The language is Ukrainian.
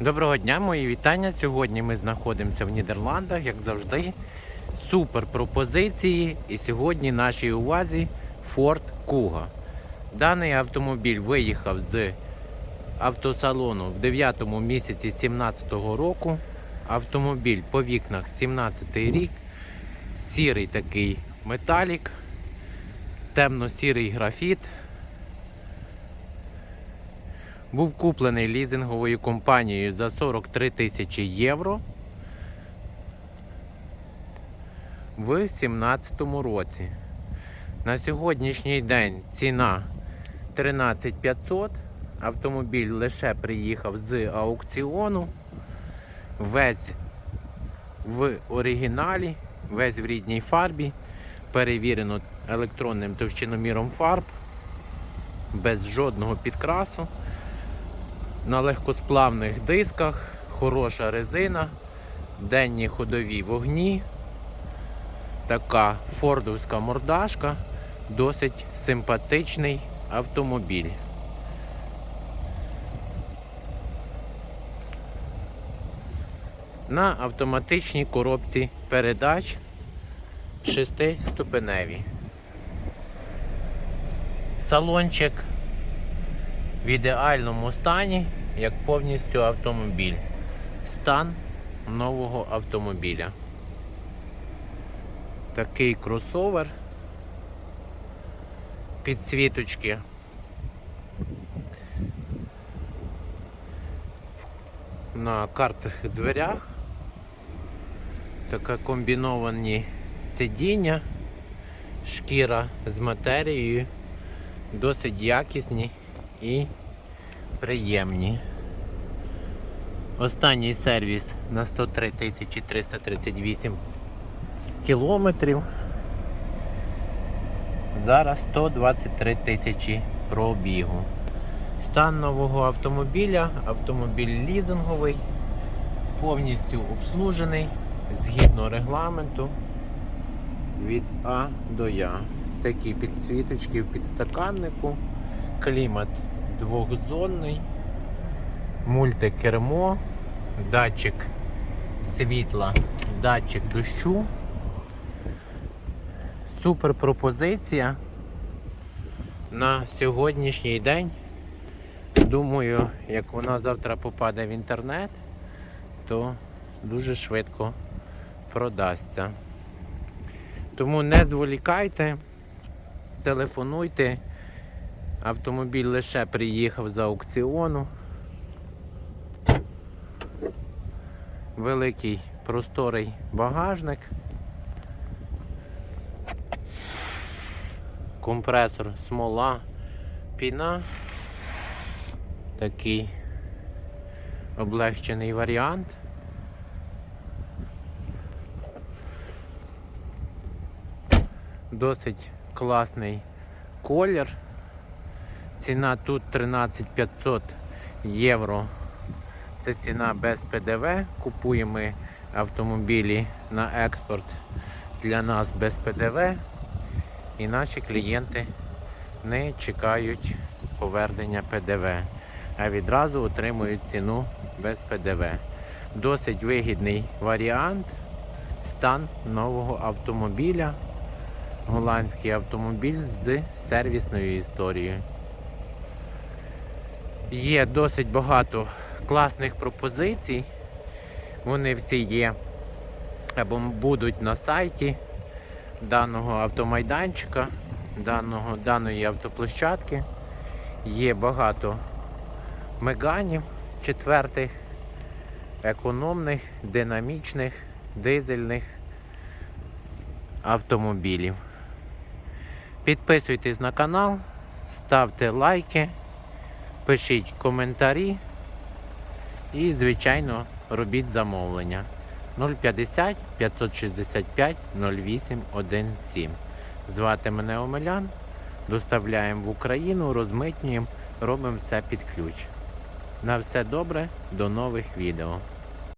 Доброго дня, мої вітання. Сьогодні ми знаходимося в Нідерландах, як завжди. Супер пропозиції. І сьогодні нашій увазі Ford Kuga. Даний автомобіль виїхав з автосалону в 9 місяці 2017 року. Автомобіль по вікнах 17 рік. Сірий такий металік, темно-сірий графіт. Був куплений лізинговою компанією за 43 тисячі євро в 2017 році. На сьогоднішній день ціна 13 500. Автомобіль лише приїхав з аукціону. Весь в оригіналі, весь в рідній фарбі. Перевірено електронним товщиноміром фарб, без жодного підкрасу на легкосплавних дисках, хороша резина, денні ходові вогні, така фордовська мордашка, досить симпатичний автомобіль. На автоматичній коробці передач шестиступеневі. Салончик в ідеальному стані, як повністю автомобіль. Стан нового автомобіля. Такий кросовер. Підсвіточки. На картах дверях. Таке комбіновані сидіння, шкіра з матерією, досить якісні і приємні. Останній сервіс на 103 338 кілометрів. Зараз 123 тисячі пробігу. Стан нового автомобіля, автомобіль лізинговий, повністю обслужений згідно регламенту від А до Я. Такі підсвіточки в підстаканнику, клімат двохзонний, мультикермо, датчик світла, датчик дощу. Супер пропозиція на сьогоднішній день. Думаю, як вона завтра попаде в інтернет, то дуже швидко продасться. Тому не зволікайте, телефонуйте. Автомобіль лише приїхав з аукціону. Великий просторий багажник. Компресор смола, піна. Такий облегчений варіант. Досить класний колір. Ціна тут 13 500 євро. Це ціна без ПДВ. Купуємо ми автомобілі на експорт для нас без ПДВ. І наші клієнти не чекають повернення ПДВ, а відразу отримують ціну без ПДВ. Досить вигідний варіант. Стан нового автомобіля. Голландський автомобіль з сервісною історією. Є досить багато класних пропозицій. Вони всі є або будуть на сайті даного автомайданчика, даного, даної автоплощадки. Є багато меганів четвертих, економних, динамічних, дизельних автомобілів. Підписуйтесь на канал, ставте лайки, пишіть коментарі і, звичайно, робіть замовлення 050 565 0817. Звати мене Омелян. Доставляємо в Україну, розмитнюємо, робимо все під ключ. На все добре, до нових відео.